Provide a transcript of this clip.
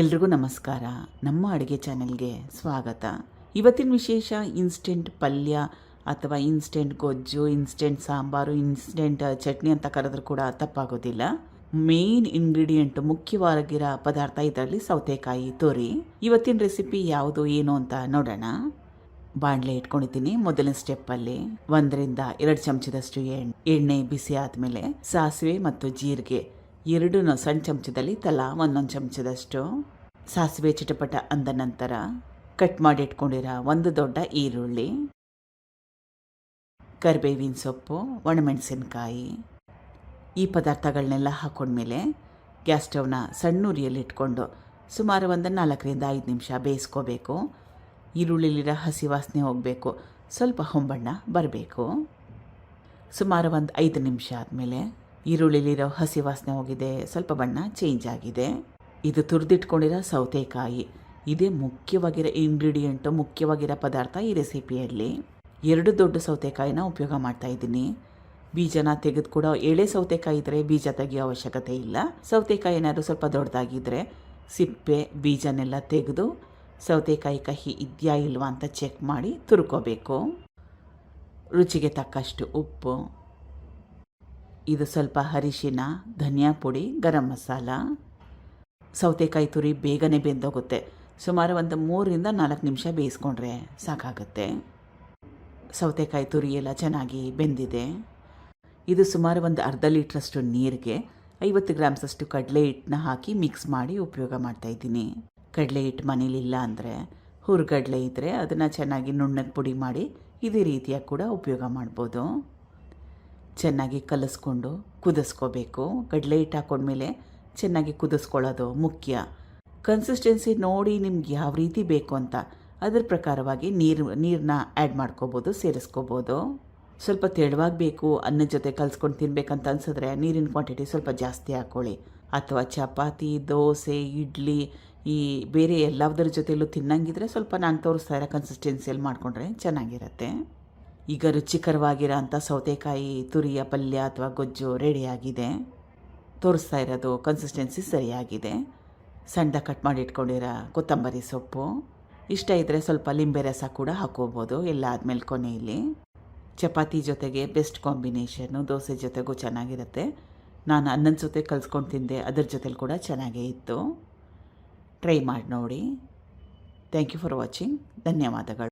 ಎಲ್ರಿಗೂ ನಮಸ್ಕಾರ. ನಮ್ಮ ಅಡುಗೆ ಚಾನೆಲ್ಗೆ ಸ್ವಾಗತ. ಇವತ್ತಿನ ವಿಶೇಷ ಇನ್ಸ್ಟೆಂಟ್ ಪಲ್ಯ ಅಥವಾ ಇನ್ಸ್ಟೆಂಟ್ ಗೊಜ್ಜು ಇನ್ಸ್ಟೆಂಟ್ ಸಾಂಬಾರು ಇನ್ಸ್ಟೆಂಟ್ ಚಟ್ನಿ ಅಂತ ಕರೆದ್ರೂ ಕೂಡ ತಪ್ಪಾಗೋದಿಲ್ಲ. ಮೇನ್ ಇಂಗ್ರೀಡಿಯೆಂಟ್ ಮುಖ್ಯವಾಗಿರೋ ಪದಾರ್ಥ ಇದರಲ್ಲಿ ಸೌತೆಕಾಯಿ ತೋರಿ. ಇವತ್ತಿನ ರೆಸಿಪಿ ಯಾವುದು, ಏನು ಅಂತ ನೋಡೋಣ. ಬಾಣಲೆ ಇಟ್ಕೊಂಡಿದ್ದೀನಿ, ಮೊದಲನೇ ಸ್ಟೆಪ್ಪಲ್ಲಿ ಒಂದರಿಂದ ಎರಡು ಚಮಚದಷ್ಟು ಎಣ್ಣೆ ಎಣ್ಣೆ ಬಿಸಿ ಆದಮೇಲೆ ಸಾಸಿವೆ ಮತ್ತು ಜೀರಿಗೆ ಎರಡೂ ಸಣ್ಣ ಚಮಚದಲ್ಲಿ, ತಲಾ ಒಂದೊಂದು ಚಮಚದಷ್ಟು ಸಾಸಿವೆ ಚಿಟಪಟ ಅಂದ ನಂತರ ಕಟ್ ಮಾಡಿ ಇಟ್ಕೊಂಡಿರೋ ಒಂದು ದೊಡ್ಡ ಈರುಳ್ಳಿ, ಕರಿಬೇವಿನ ಸೊಪ್ಪು, ಒಣಮೆಣಸಿನ್ಕಾಯಿ. ಈ ಪದಾರ್ಥಗಳನ್ನೆಲ್ಲ ಹಾಕೊಂಡ್ಮೇಲೆ ಗ್ಯಾಸ್ ಸ್ಟವ್ನ ಸಣ್ಣ ಉರಿಯಲ್ಲಿ ಇಟ್ಕೊಂಡು ಸುಮಾರು ಒಂದು ನಾಲ್ಕರಿಂದ ಐದು ನಿಮಿಷ ಬೇಯಿಸ್ಕೋಬೇಕು. ಈರುಳ್ಳಿಲಿರೋ ಹಸಿ ವಾಸನೆ ಹೋಗಬೇಕು. ಸ್ವಲ್ಪ ಹೊಂಬಣ್ಣ ಬರಬೇಕು. ಸುಮಾರು ಒಂದು ಐದು ನಿಮಿಷ ಆದಮೇಲೆ ಈರುಳ್ಳಿಲಿರೋ ಹಸಿ ವಾಸನೆ ಹೋಗಿದೆ. ಸ್ವಲ್ಪ ಬಣ್ಣ ಚೇಂಜ್ ಆಗಿದೆ. ಇದು ತುರಿದಿಟ್ಕೊಂಡಿರೋ ಸೌತೆಕಾಯಿ. ಇದೇ ಮುಖ್ಯವಾಗಿರೋ ಇಂಗ್ರೀಡಿಯೆಂಟು ಮುಖ್ಯವಾಗಿರೋ ಪದಾರ್ಥ ಈ ರೆಸಿಪಿಯಲ್ಲಿ ಎರಡು ದೊಡ್ಡ ಸೌತೆಕಾಯಿನ ಉಪಯೋಗ ಮಾಡ್ತಾ ಇದ್ದೀನಿ. ಬೀಜನ ತೆಗೆದು ಕೂಡ ಎಳೆ ಸೌತೆಕಾಯಿ ಇದ್ದರೆ ಬೀಜ ತೆಗೆಯೋ ಅವಶ್ಯಕತೆ ಇಲ್ಲ. ಸೌತೆಕಾಯಿ ಏನಾದರೂ ಸ್ವಲ್ಪ ದೊಡ್ಡದಾಗಿದ್ದರೆ ಸಿಪ್ಪೆ, ಬೀಜನೆಲ್ಲ ತೆಗೆದು ಸೌತೆಕಾಯಿ ಕಹಿ ಇದೆಯಾ ಇಲ್ವಾ ಅಂತ ಚೆಕ್ ಮಾಡಿ ತುರ್ಕೋಬೇಕು. ರುಚಿಗೆ ತಕ್ಕಷ್ಟು ಉಪ್ಪು ಇದು ಸ್ವಲ್ಪ ಅರಿಶಿನ, ಧನಿಯಾ ಪುಡಿ, ಗರಂ ಮಸಾಲ, ಸೌತೆಕಾಯಿ ತುರಿ ಬೇಗನೆ ಬೆಂದೋಗುತ್ತೆ. ಸುಮಾರು ಒಂದು ಮೂರರಿಂದ ನಾಲ್ಕು ನಿಮಿಷ ಬೇಯಿಸ್ಕೊಂಡ್ರೆ ಸಾಕಾಗುತ್ತೆ. ಸೌತೆಕಾಯಿ ತುರಿ ಎಲ್ಲ ಚೆನ್ನಾಗಿ ಬೆಂದಿದೆ. ಇದು ಸುಮಾರು ಒಂದು ಅರ್ಧ ಲೀಟ್ರಷ್ಟು ನೀರಿಗೆ ಐವತ್ತು ಗ್ರಾಮ್ಸಷ್ಟು ಕಡಲೆ ಹಿಟ್ಟನ್ನ ಹಾಕಿ ಮಿಕ್ಸ್ ಮಾಡಿ ಉಪಯೋಗ ಮಾಡ್ತಾಯಿದ್ದೀನಿ ಕಡಲೆ ಹಿಟ್ಟು ಮನೇಲಿಲ್ಲ ಅಂದರೆ ಹುರ್ಗಡಲೆ ಇದ್ದರೆ ಅದನ್ನು ಚೆನ್ನಾಗಿ ನುಣ್ಣಗೆ ಪುಡಿ ಮಾಡಿ ಇದೇ ರೀತಿಯಾಗಿ ಕೂಡ ಉಪಯೋಗ ಮಾಡ್ಬೋದು. ಚೆನ್ನಾಗಿ ಕಲಿಸ್ಕೊಂಡು ಕುದಿಸ್ಕೋಬೇಕು. ಕಡಲೆ ಹಿಟ್ಟು ಹಾಕೊಂಡ್ಮೇಲೆ ಚೆನ್ನಾಗಿ ಕುದಿಸ್ಕೊಳ್ಳೋದು ಮುಖ್ಯ. ಕನ್ಸಿಸ್ಟೆನ್ಸಿ ನೋಡಿ ನಿಮ್ಗೆ ಯಾವ ರೀತಿ ಬೇಕು ಅಂತ ಅದ್ರ ಪ್ರಕಾರವಾಗಿ ನೀರು ನೀರನ್ನ ಆ್ಯಡ್ ಮಾಡ್ಕೋಬೋದು, ಸೇರಿಸ್ಕೋಬೋದು. ಸ್ವಲ್ಪ ತೆಳುವಾಗಿ ಬೇಕು, ಅನ್ನದ ಜೊತೆ ಕಲ್ಸ್ಕೊಂಡು ತಿನ್ಬೇಕಂತ ಅನ್ಸಿದ್ರೆ ನೀರಿನ ಕ್ವಾಂಟಿಟಿ ಸ್ವಲ್ಪ ಜಾಸ್ತಿ ಹಾಕ್ಕೊಳ್ಳಿ ಅಥವಾ ಚಪಾತಿ, ದೋಸೆ, ಇಡ್ಲಿ, ಈ ಬೇರೆ ಎಲ್ಲದರ ಜೊತೆಲೂ ತಿನ್ನಂಗಿದ್ರೆ ಸ್ವಲ್ಪ ನಾನು ತೋರಿಸ್ತಾ ಇರೋ ಕನ್ಸಿಸ್ಟೆನ್ಸಿಯಲ್ಲಿ ಮಾಡಿಕೊಂಡ್ರೆ ಚೆನ್ನಾಗಿರುತ್ತೆ. ಈಗ ರುಚಿಕರವಾಗಿರೋ ಸೌತೆಕಾಯಿ, ತುರಿಯ ಪಲ್ಯ ಅಥವಾ ಗೊಜ್ಜು ರೆಡಿಯಾಗಿದೆ. ತೋರಿಸ್ತಾ ಇರೋದು ಕನ್ಸಿಸ್ಟೆನ್ಸಿ ಸರಿಯಾಗಿದೆ. ಸಣ್ಣದಾಗಿ ಕಟ್ ಮಾಡಿ ಇಟ್ಕೊಂಡಿರೋ ಕೊತ್ತಂಬರಿ ಸೊಪ್ಪು. ಇಷ್ಟ ಇದ್ದರೆ ಸ್ವಲ್ಪ ಲಿಂಬೆ ರಸ ಕೂಡ ಹಾಕೋಬೋದು ಎಲ್ಲ ಆದಮೇಲೆ ಕೊನೆಯಲ್ಲಿ. ಚಪಾತಿ ಜೊತೆಗೆ ಬೆಸ್ಟ್ ಕಾಂಬಿನೇಷನ್ನು ದೋಸೆ ಜೊತೆಗೂ ಚೆನ್ನಾಗಿರುತ್ತೆ. ನಾನು ಅನ್ನನ ಜೊತೆ ಕಲ್ಸ್ಕೊಂಡು ತಿಂದೆ, ಅದ್ರ ಜೊತೆಲಿ ಕೂಡ ಚೆನ್ನಾಗೇ ಇತ್ತು. ಟ್ರೈ ಮಾಡಿ ನೋಡಿ. ಥ್ಯಾಂಕ್ ಯು ಫಾರ್ ವಾಚಿಂಗ್ ಧನ್ಯವಾದಗಳು.